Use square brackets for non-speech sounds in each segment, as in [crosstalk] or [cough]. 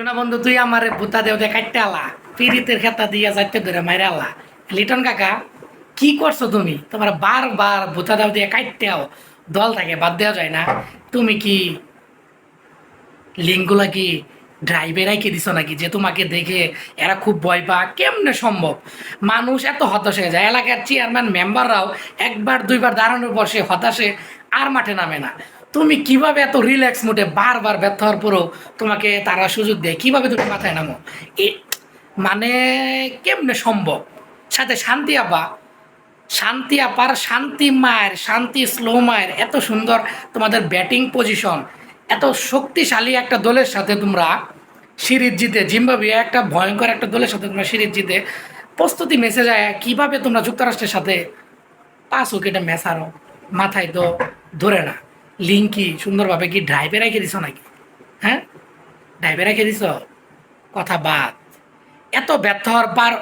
শোনা বন্ধু, তুই আমার ভূতা দেও দে কাটতে আলা। পিরিতের খেতা দিয়া যাইতে ধরে মাইরে আলা। লিটন কাকা, কি করছ তুমি? তোমার বারবার ভূতা দাও দিয়ে কাটতে আও। দল থাকে বাদ দেওয়া যায় না। তুমি কি লিঙ্কগুলা কি ড্রাইভে রাইকে দিছো নাকি? যে তোমাকে দেখে এরা খুব ভয় পা কেমনে সম্ভব? মানুষ এত হতাশ হয়ে যায়। এলাকার চেয়ারম্যান মেম্বাররাও একবার, দুইবার দাঁড়ানোর পর সে হতাশে আর মাঠে নামে না। তুমি কীভাবে এত রিল্যাক্স মুডে বারবার ব্যর্থ হওয়ার পরেও তোমাকে তারা সুযোগ দেয়? কীভাবে তুমি মাথায় নামো? এ মানে কেমনে সম্ভব? সাথে শান্তি আব্বা। শান্তি আপার শান্তি মায়ের, শান্তি স্লো মায়ের, এত সুন্দর তোমাদের ব্যাটিং পজিশন এত শক্তিশালী একটা দলের সাথে তোমরা সিরিজ জিতে, জিম্বাবুয়ে একটা ভয়ঙ্কর একটা দলের সাথে তোমরা সিরিজ জিতে, প্রস্তুতি মেসে যায়, কীভাবে তোমরা যুক্তরাষ্ট্রের সাথে পাঁচ উইকেটে ম্যাচ মাথায় তো ধরে না। লিঙ্কি সুন্দরভাবে কি ড্রাইভে রেখে দিছ নাকি? হ্যাঁ? ড্রাইভে রেখে দিছ? কথা বাদ। এত ব্যর্থ হওয়ার পার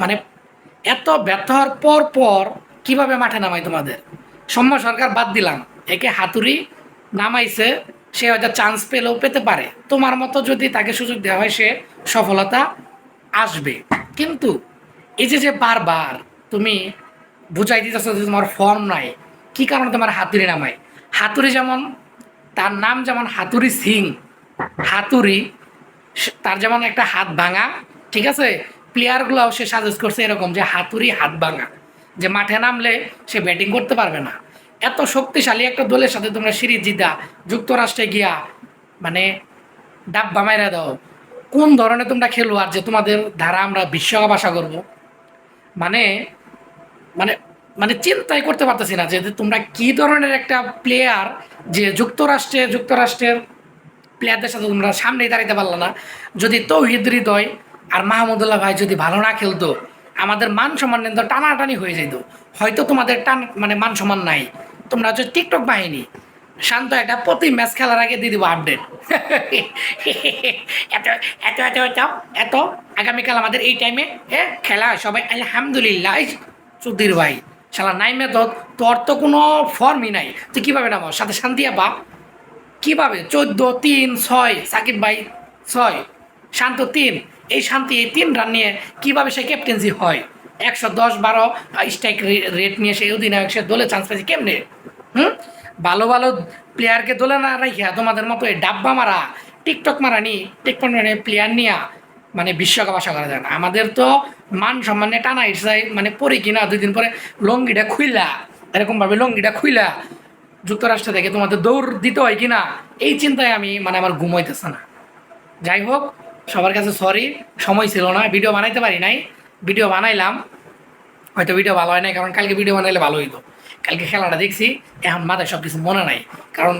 মানে এত ব্যর্থ হওয়ার পর পর কীভাবে মাঠে নামাই তোমাদের? সৌম্য সরকার বাদ দিলাম। একে হাতুড়ি নামাইছে, সে হয়তো চান্স পেলেও পেতে পারে। তোমার মতো যদি তাকে সুযোগ দেওয়া হয়, সে সফলতা আসবে। কিন্তু এই যে যে বারবার তুমি বুঝাই দিতেছ যে তোমার ফর্ম নাই, কি কারণে তোমার হাতুড়ি নামায়? হাতুড়ি যেমন, তার নাম যেমন হাতুড়ি সিং, হাতুড়ি তার যেমন একটা হাত ভাঙা, ঠিক আছে? প্লেয়ারগুলোও সে সাজেস্ট করছে এরকম যে হাতুড়ি হাত ভাঙা, যে মাঠে নামলে সে ব্যাটিং করতে পারবে না। এত শক্তিশালী একটা দলের সাথে তোমরা সিরিজ জিতা, যুক্তরাষ্ট্রে গিয়া মানে ডাব্বা মাইরা দাও, কোন ধরনের তোমরা খেলোয়াড় যে তোমাদের ধারা আমরা বিশ্বকাপ আশা করব? মানে মানে মানে চিন্তাই করতে পারতেছি না যে তোমরা কি ধরনের একটা প্লেয়ার যে যুক্তরাষ্ট্রে, যুক্তরাষ্ট্রের প্লেয়ারদের সাথে তোমরা সামনেই দাঁড়াইতে পারল না। যদি তৌহিদ হৃদয় আর মাহমুদুল্লাহ ভাই যদি ভালো না খেলতো, আমাদের মান সম্মান কিন্তু টানাটানি হয়ে যেত হয়তো তোমাদের টান মানে মান সম্মান নাই। তোমরা হচ্ছে টিকটক বাহিনী। শান্ত একটা প্রতি ম্যাচ খেলার আগে দিয়ে দিব আপডেট [laughs] এত এত এত এত এত। আগামীকাল আমাদের এই টাইমে হ্যাঁ খেলা সবাই। আলহামদুলিল্লাহ। সুধীর ভাই। শালা নাইমে তো তোর তো কোনো ফর্মই নাই। তুই কীভাবে নামো সাথে শান্তি আপা কীভাবে? চোদ্দ, তিন, ছয়, সাকিব ভাই, ছয়, শান্ত তিন। এই শান্তি এই তিন রান নিয়ে কীভাবে সে ক্যাপ্টেন্সি হয়? একশো দশ, বারো স্ট্রাইক রেট নিয়ে সে অধিনায়ক, সে দলে চান্স পাইছে কেমনে? হুম? ভালো ভালো প্লেয়ারকে দোলে না রাখিয়া তোমাদের মতো এই ডাব্বা মারা, টিকটক মারা নি, টিকটক মানে প্লেয়ার নিয়া মানে বিশ্বকাপ আশা করা যায় না। আমাদের তো মান সম্মানে টানা ইচ্ছাই মানে পরে কিনা দুই দিন পরে লঙ্গিটা খুইলা, এরকমভাবে লঙ্গিটা খুইলা, যুক্তরাষ্ট্র থেকে তোমাদের দৌড় দিতে হয় কিনা, এই চিন্তায় আমি মানে আমার ঘুম হইতেছে না। যাই হোক, সবার কাছে সরি সময় ছিল না ভিডিও বানাইতে পারি নাই ভিডিও বানাইলাম, হয়তো ভিডিও ভালো হয় নাই, কারণ কালকে ভিডিও বানাইলে ভালো হইতো। কালকে খেলাটা দেখছি, এখন মাথায় সব কিছু মনে নাই, কারণ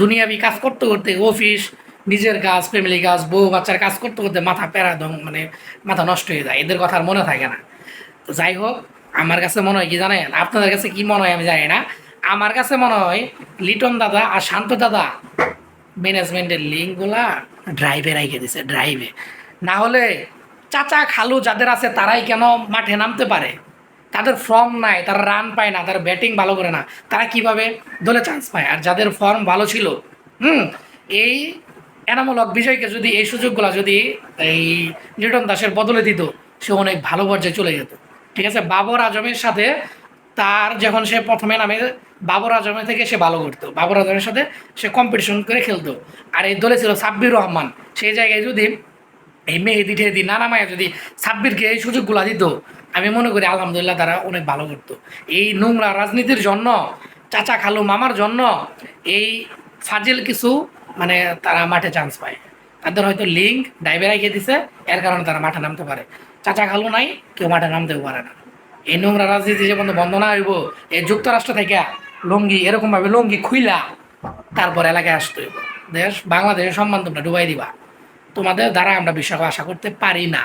দুনিয়াবি কাজ করতে করতে অফিস নিজের কাজ ফ্যামিলি কাজ বউ বাচ্চার কাজ করতে করতে মাথা প্যারা দম মানে মাথা নষ্ট হয়ে যায়। এদের কথা আর মনে থাকে না। যাই হোক, আমার কাছে মনে হয় কি জানেন? আপনাদের কাছে কি মনে হয় আমি জানি না। আমার কাছে মনে হয় লিটন দাদা আর শান্ত দাদা ম্যানেজমেন্টের লিঙ্কগুলা ড্রাইভে রাইখে দিছে ড্রাইভে না হলে চাচা, খালু যাদের আছে তারাই কেন মাঠে নামতে পারে? তাদের ফর্ম নাই, তারা রান পায় না, তারা ব্যাটিং ভালো করে না। তারা কীভাবে দলে চান্স পায়? আর যাদের ফর্ম ভালো ছিল, হুম, এই এনামূলক বিষয়কে যদি এই সুযোগগুলো যদি এই লিটন দাসের বদলে দিত, সে অনেক ভালো পর্যায়ে চলে যেত। ঠিক আছে? বাবর আজমের সাথে তার যখন সে প্রথমে নামে, বাবর আজমে থেকে সে ভালো করতো। বাবর আজমের সাথে সে কম্পিটিশন করে খেলতো। আর এই দলে ছিল সাব্বির রহমান। সেই জায়গায় যদি এই মেহেদি টেহেদি, নানা মায়া যদি সাব্বিরকে এই সুযোগগুলো দিত, আমি মনে করি আলহামদুলিল্লাহ তারা অনেক ভালো করতো। এই নোংরা রাজনীতির জন্য, চাচা খালু মামার জন্য এই ফাজিল কিছু মানে তারা মাঠে চান্স পায়। তাদের হয়তো লিঙ্ক ডাইভে রেখে দিছে, এর কারণে তারা মাঠে নামতে পারে। চাচা খালু নাই, কেউ মাঠে নামতেও পারে না। এই নোংরা রাজনীতি যে বন্ধু বন্ধ না হইব, এই যুক্তরাষ্ট্র থেকে লঙ্গি, এরকমভাবে লঙ্গি খুইলা তারপর এলাকায় আসতে হইব। দেশ, বাংলাদেশের সম্মান তোমরা ডুবাই দিবা। তোমাদের দ্বারা আমরা বিশ্বকাপ আশা করতে পারি না।